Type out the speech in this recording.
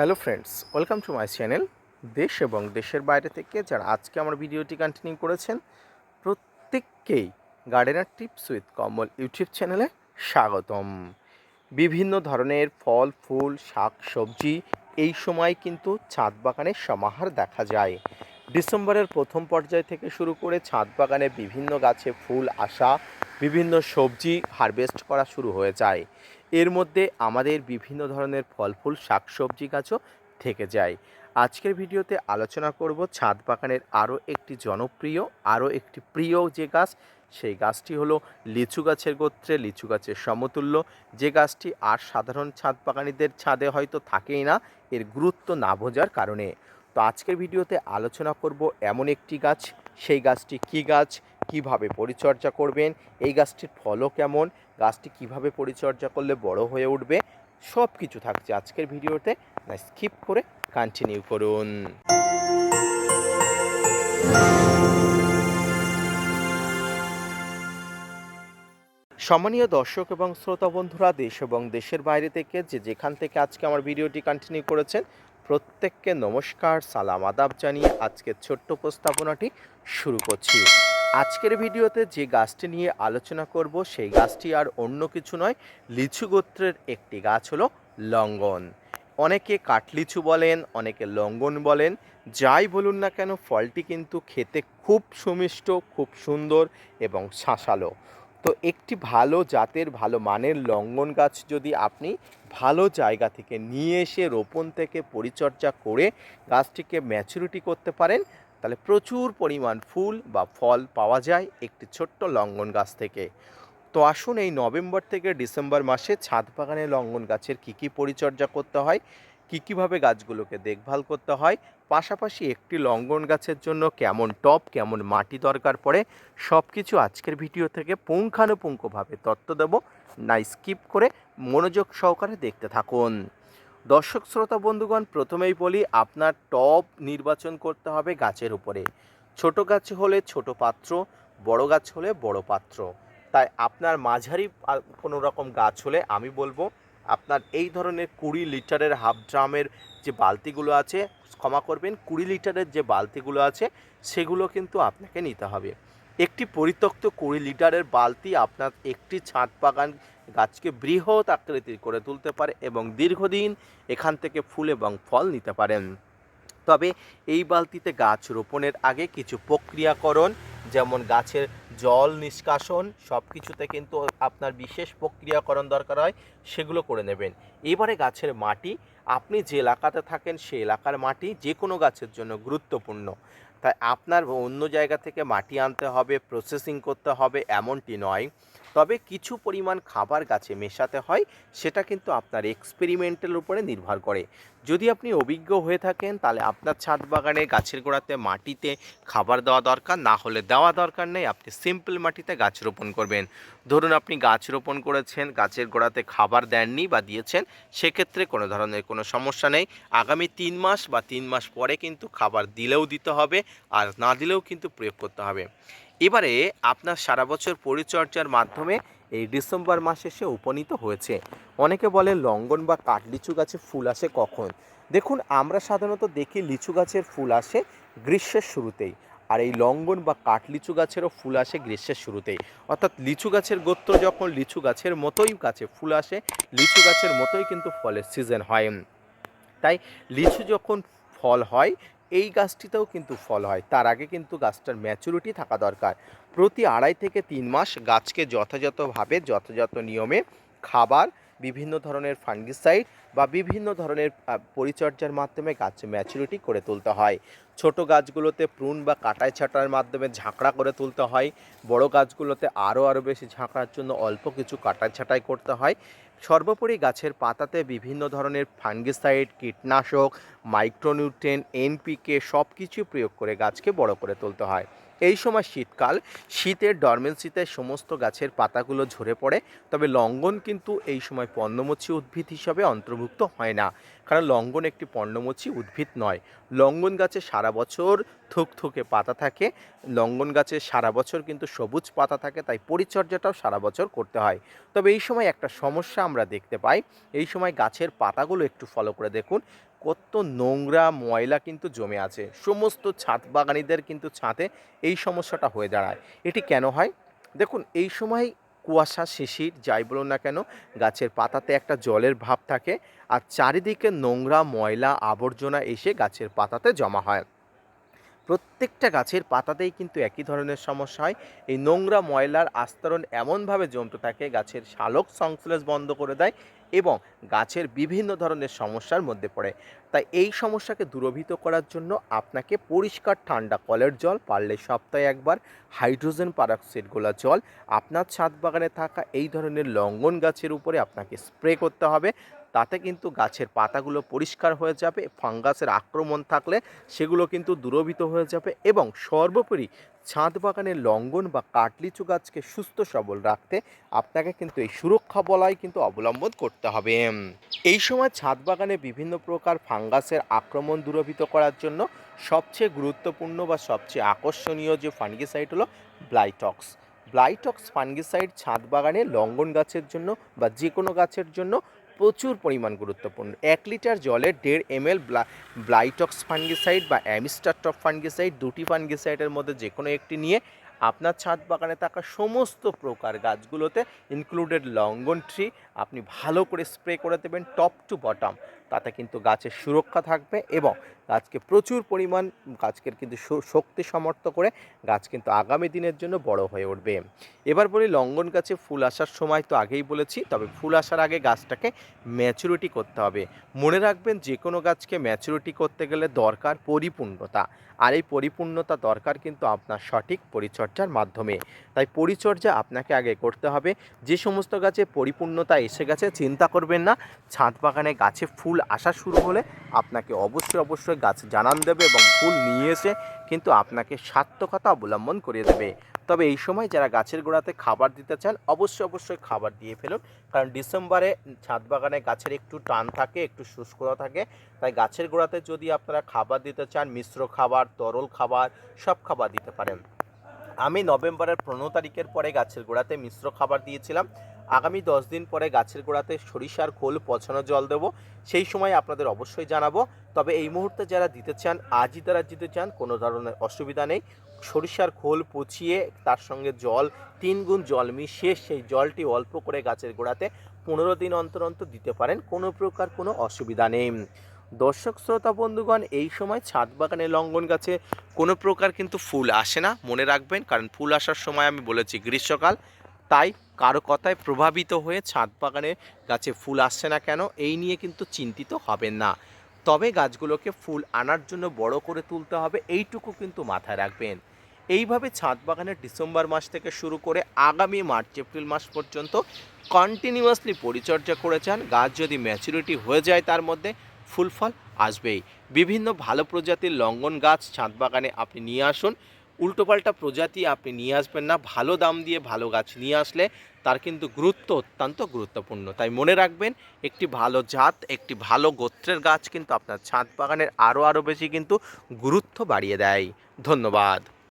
Hello friends, welcome to my channel দেশ এবং দেশের বাইরে থেকে যারা আজকে আমার ভিডিওটি কন্টিনিউ করেছেন, প্রত্যেককেই gardener tips with Kamal YouTube চ্যানেলে স্বাগতম। বিভিন্ন ধরনের ফল, ফুল, শাক, সবজি এই সময় কিন্তু ছাদ বাগানের সমাহার দেখা যায়। ডিসেম্বরের প্রথম পর্যায় থেকে শুরু করে ছাদ বাগানে বিভিন্ন গাছে ফুল আসা বিভিন্ন সবজি হারভেস্ট করা শুরু হয়ে যায়। এর মধ্যে আমাদের বিভিন্ন ধরনের ফল ফুল শাক সবজি গাছও থেকে যায়। আজকের ভিডিওতে আলোচনা করব ছাদ বাগানের আরও একটি জনপ্রিয়, আরও একটি প্রিয় যে গাছ, সেই গাছটি হলো লিচু গাছের গোত্রে লিচু গাছের সমতুল্য। যে গাছটি আর সাধারণ ছাদ বাগানিদের ছাদে হয়তো থাকেই না, এর গুরুত্ব না বোঝার কারণে। তো আজকের ভিডিওতে আলোচনা করব এমন একটি গাছ, সেই গাছটি কী গাছ কীভাবে পরিচর্যা করবেন, এই গাছটির ফলও কেমন, গাছটি কীভাবে পরিচর্যা করলে বড় হয়ে উঠবে সব কিছু থাকছে আজকের ভিডিওতে। না স্কিপ করে কন্টিনিউ করুন। সম্মানীয় দর্শক এবং শ্রোতা বন্ধুরা, দেশ এবং দেশের বাইরে থেকে যে যেখান থেকে আজকে আমার ভিডিওটি কন্টিনিউ করেছেন, প্রত্যেককে নমস্কার, সালাম আদাব জানিয়ে আজকের ছোট্ট উপস্থাপনাটি শুরু করছি। আজকের ভিডিওতে যে গাছটি নিয়ে আলোচনা করব, সেই গাছটি আর অন্য কিছু নয়, লিচু গোত্রের একটি গাছ হলো লঙ্গন। অনেকে কাঠলিচু বলেন, অনেকে লঙ্গন বলেন, যাই বলুন না কেন, ফলটি কিন্তু খেতে খুব সুমিষ্ট, খুব সুন্দর এবং শাঁসালো। তো একটি ভালো জাতের, ভালো মানের লঙ্গন গাছ যদি আপনি ভালো জায়গা থেকে নিয়ে এসে রোপণ থেকে পরিচর্যা করে গাছটিকে ম্যাচুরিটি করতে পারেন তাহলে প্রচুর পরিমাণ ফুল বা ফল পাওয়া যায় একটি ছোট্ট লঙ্গন গাছ থেকে। তো আসুন এই নভেম্বর থেকে ডিসেম্বর মাসে ছাদ বাগানে লঙ্গন গাছের কী কী পরিচর্যা করতে হয়, কী কীভাবে গাছগুলোকে দেখভাল করতে হয়, পাশাপাশি একটি লঙ্গন গাছের জন্য কেমন টপ কেমন মাটি দরকার পড়ে সব কিছু আজকের ভিডিও থেকে পুঙ্খানুপুঙ্খভাবে তত্ত্ব দেব। না স্কিপ করে মনোযোগ সহকারে দেখতে থাকুন। দর্শক, শ্রোতা, বন্ধুগণ, প্রথমেই বলি, আপনার টব নির্বাচন করতে হবে গাছের উপরে। ছোট গাছ হলে ছোট পাত্র, বড় গাছ হলে বড় পাত্র। তাই আপনার মাঝারি কোনো রকম গাছ হলে আমি বলব, আপনার এই ধরনের কুড়ি লিটারের হাফ ড্রামের যে বালতিগুলো আছে, ক্ষমা করবেন, কুড়ি লিটারের যে বালতিগুলো আছে, সেগুলো কিন্তু আপনাকে নিতে হবে। একটি পরিত্যক্ত কুড়ি লিটারের বালতি আপনার একটি ছাদ বাগান গাছকে বৃহৎ আকৃতির করে তুলতে পারে এবং দীর্ঘদিন এখান থেকে ফুল এবং ফল নিতে পারেন। তবে এই বালতিতে গাছ রোপণের আগে কিছু প্রক্রিয়াকরণ, যেমন গাছের জল নিষ্কাশন সব কিছুতে কিন্তু আপনার বিশেষ প্রক্রিয়াকরণ দরকার হয়, সেগুলো করে নেবেন। এবারে গাছের মাটি, আপনি যে এলাকাতে থাকেন সেই এলাকার মাটি যে কোনো গাছের জন্য গুরুত্বপূর্ণ। তাই আপনার অন্য জায়গা থেকে মাটি আনতে হবে প্রসেসিং করতে হবে, এমনটি নয়। তবে কিছু পরিমাণ খাবার গাছে মেশাতে হয়, সেটা কিন্তু আপনার এক্সপেরিমেন্টের উপরে নির্ভর করে। যদি আপনি অভিজ্ঞ হয়ে থাকেন, তাহলে আপনার ছাদ বাগানে, গাছের গোড়াতে মাটিতে খাবার দেওয়া দরকার, না হলে দেওয়া দরকার নেই, আপনি সিম্পল মাটিতে গাছ রোপণ করবেন। ধরুন আপনি গাছ রোপণ করেছেন, গাছের গোড়াতে খাবার দেননি বা দিয়েছেন, সেক্ষেত্রে কোনো ধরনের কোনো সমস্যা নেই। আগামী তিন মাস বা তিন মাস পরে কিন্তু খাবার দিলেও দিতে হবে, আর না দিলেও কিন্তু প্রয়োগ করতে হবে। এবারে আপনার সারা বছর পরিচর্যার মাধ্যমে এই ডিসেম্বর মাসে সে উপনীত হয়েছে। অনেকে বলে লঙ্গন বা কাঠলিচু গাছে ফুল আসে কখন? দেখুন, আমরা সাধারণত দেখি লিচু গাছের ফুল আসে গ্রীষ্মের শুরুতেই আর এই লঙ্গন বা কাঠলিচু গাছেরও ফুল আসে গ্রীষ্মের শুরুতেই। অর্থাৎ লিচু গাছের গোত্র যখন লিচু গাছের মতোই গাছে ফুল আসে, লিচু গাছের মতোই কিন্তু ফলের সিজন হয়। তাই লিচু যখন ফল হয় এই গাছটিতেও কিন্তু ফল হয়। তার আগে কিন্তু গাছটার ম্যাচুরিটি থাকা দরকার। প্রতি আড়াই থেকে তিন মাস গাছকে যথাযথভাবে, যথাযথ নিয়মে খাবার, বিভিন্ন ধরনের ফাঙ্গিসাইড বা বিভিন্ন ধরনের পরিচর্যার মাধ্যমে গাছ ম্যাচুরিটি করে তুলতে হয়। ছোট গাছগুলোতে প্রুন বা কাটাই ছাটার মাধ্যমে ঝাঁকড়া করে তুলতে হয়। বড় গাছগুলোতে আরও আরও বেশি ঝাঁকড়ার জন্য অল্প কিছু কাটাই ছাঁটাই করতে হয়। সর্বোপরি গাছের পাতাতে বিভিন্ন ধরনের ফাঙ্গিসাইড, কীটনাশক মাইক্রোনিউট্রেন এনপিকে সব কিছু প্রয়োগ করে গাছকে বড় করে তুলতে হয়। এই সময় শীতকাল, শীতের ডরমেন্সিতে সমস্ত গাছের পাতাগুলো ঝরে পড়ে, তবে লঙ্ঘন কিন্তু এই সময় পর্ণমোচী উদ্ভিদ হিসাবে অন্তর্ভুক্ত হয় না। কারণ লঙ্ঘন একটি পর্ণমোচী উদ্ভিদ নয়। লঙ্ঘন গাছে সারা বছর থুকথুকে পাতা থাকে। লঙ্ঘন গাছে সারা বছর কিন্তু সবুজ পাতা থাকে, তাই পরিচর্যাটাও সারা বছর করতে হয়। তবে এই সময় একটা সমস্যা আমরা দেখতে পাই। এই সময় গাছের পাতাগুলো একটু ফলো করে দেখুন। কত নোংরা ময়লা কিন্তু জমে আছে। সমস্ত ছাদ বাগানিদের কিন্তু ছাদে এই সমস্যাটা হয়ে দাঁড়ায়। এটি কেন হয়? দেখুন, এই সময় কুয়াশা শিশির, যাই বলুন না কেন, গাছের পাতাতে একটা জলের ভাব থাকে আর চারিদিকে নোংরা ময়লা আবর্জনা এসে গাছের পাতাতে জমা হয়। প্রত্যেকটা গাছের পাতাতেই কিন্তু একই ধরনের সমস্যা হয়। এই নোংরা ময়লার আস্তরণ এমনভাবে জমতে থাকে, গাছের শালক সংশ্লেষ বন্ধ করে দেয় এবং গাছের বিভিন্ন ধরনের সমস্যার মধ্যে পড়ে। তাই এই সমস্যাকে দূরভূত করার জন্য আপনাকে পরিষ্কার ঠান্ডা কলের জল, পারলে সপ্তাহে একবার হাইড্রোজেন পারক্সাইড গোলা জল, আপনার ছাদ বাগানে থাকা এই ধরনের লঙ্গন গাছের উপরে আপনাকে স্প্রে করতে হবে। তাতে কিন্তু গাছের পাতাগুলো পরিষ্কার হয়ে যাবে, ফাঙ্গাসের আক্রমণ থাকলে সেগুলো কিন্তু দূরভূত হয়ে যাবে এবং সর্বোপরি ছাদ বাগানের লঙ্ঘন বা কাটলিচু গাছকে সুস্থ সবল রাখতে আপনাকে কিন্তু এই সুরক্ষা বলাই কিন্তু অবলম্বন করতে হবে। এই সময় ছাদ বাগানে বিভিন্ন প্রকার ফাঙ্গাসের আক্রমণ দূরভূত করার জন্য সবচেয়ে গুরুত্বপূর্ণ বা সবচেয়ে আকর্ষণীয় যে ফাঙ্গিসাইড হলো ব্লাইটক্স। ব্লাইটক্স ফাঙ্গিসাইড ছাদ বাগানে লঙ্ঘন গাছের জন্য বা যে কোনো গাছের জন্য প্রচুর পরিমাণ গুরুত্বপূর্ণ। এক লিটার জলে দেড় এম এল ব্লাইটক্স ফাঙ্গিসাইড বা অ্যামিস্টার টপ ফাঙ্গিসাইড, দুটি ফাঙ্গিসাইডের মধ্যে যে কোনো একটি নিয়ে আপনার ছাদ বাগানে থাকা সমস্ত প্রকার গাছগুলোতে ইনক্লুডেড লঙ্গন ট্রি আপনি ভালো করে স্প্রে করে দেবেন টপ টু বটম তাতে কিন্তু গাছের সুরক্ষা থাকবে এবং গাছকে প্রচুর পরিমাণ, গাছকে কিন্তু শক্তি সমর্থ করে গাছ কিন্তু আগামী দিনের জন্য বড় হয়ে উঠবে। এবার বলি লঙ্গন গাছে ফুল আসার সময় তো আগেই বলেছি, তবে ফুল আসার আগে গাছটাকে ম্যাচুরিটি করতে হবে। মনে রাখবেন যে কোনো গাছকে ম্যাচুরিটি করতে গেলে দরকার পরিপূর্ণতা। আর এই পরিপূর্ণতা দরকার কিন্তু আপনার সঠিক পরিচর্যার মাধ্যমে। তাই পরিচর্যা আপনাকে আগে করতে হবে। যে সমস্ত গাছে পরিপূর্ণতা এসে গেছে, চিন্তা করবেন না। ছাদ বাগানে গাছে ফুল আসা শুরু হলে আপনাকে অবশ্যই অবশ্যই গাছ জানান দেবে এবং ফুল নিয়ে এসে কিন্তু আপনাকে সার্থকতা অবলম্বন করে দেবে। তবে এই সময় যারা গাছের গোড়াতে খাবার দিতে চান, অবশ্যই অবশ্যই খাবার দিয়ে ফেলুন। কারণ ডিসেম্বরে ছাদ বাগানে গাছের একটু টান থাকে, একটু শুষ্কতা থাকে। তাই গাছের গোড়াতে যদি আপনারা খাবার দিতে চান, মিশ্র খাবার, তরল খাবার, সব খাবার দিতে পারেন। আমি নভেম্বরের পনেরো তারিখের পরে গাছের গোড়াতে মিশ্র খাবার দিয়েছিলাম। আগামী দশ দিন পরে গাছের গোড়াতে সরিষার খোল পছানো জল দেব। সেই সময় আপনাদের অবশ্যই জানাব। তবে এই মুহূর্তে যারা দিতে চান, আজই তারা দিতে চান, কোনো ধরনের অসুবিধা নেই। সরিষার খোল পচিয়ে তার সঙ্গে জল, তিন গুণ জল মিশিয়ে সেই জলটি অল্প করে গাছের গোড়াতে পনেরো দিন অন্তর অন্তর দিতে পারেন। কোনো প্রকার কোনো অসুবিধা নেই। দর্শক, শ্রোতা, বন্ধুগণ, এই সময় ছাদ বাগানে লঙ্ঘন গাছে কোনো প্রকার কিন্তু ফুল আসে না, মনে রাখবেন, কারণ ফুল আসার সময় আমি বলেছি গ্রীষ্মকাল, তাই কারও কথায় প্রভাবিত হয়ে ছাদ বাগানে গাছে ফুল আসছে না কেন, এই নিয়ে কিন্তু চিন্তিত হবেন না। তবে গাছগুলোকে ফুল আনার জন্য বড় করে তুলতে হবে, এইটুকু কিন্তু মাথায় রাখবেন। এইভাবে ছাদ বাগানের ডিসেম্বর মাস থেকে শুরু করে আগামী মার্চ, এপ্রিল মাস পর্যন্ত কন্টিনিউয়াসলি পরিচর্যা করে যান, গাছ যদি ম্যাচুরিটি হয়ে যায় তার মধ্যে ফুল ফল আসবেই। বিভিন্ন ভালো প্রজাতির লঙ্গন গাছ ছাদ বাগানে আপনি নিয়ে আসুন। উল্টোপাল্টা প্রজাতি আপনি নিয়ে আসবেন না। ভালো দাম দিয়ে ভালো গাছ নিয়ে আসলে তার কিন্তু গুরুত্ব অত্যন্ত গুরুত্বপূর্ণ। তাই মনে রাখবেন, একটি ভালো জাত, একটি ভালো গোত্রের গাছ কিন্তু আপনার ছাদ বাগানের আরও আরও বেশি কিন্তু গুরুত্ব বাড়িয়ে দেয়। ধন্যবাদ।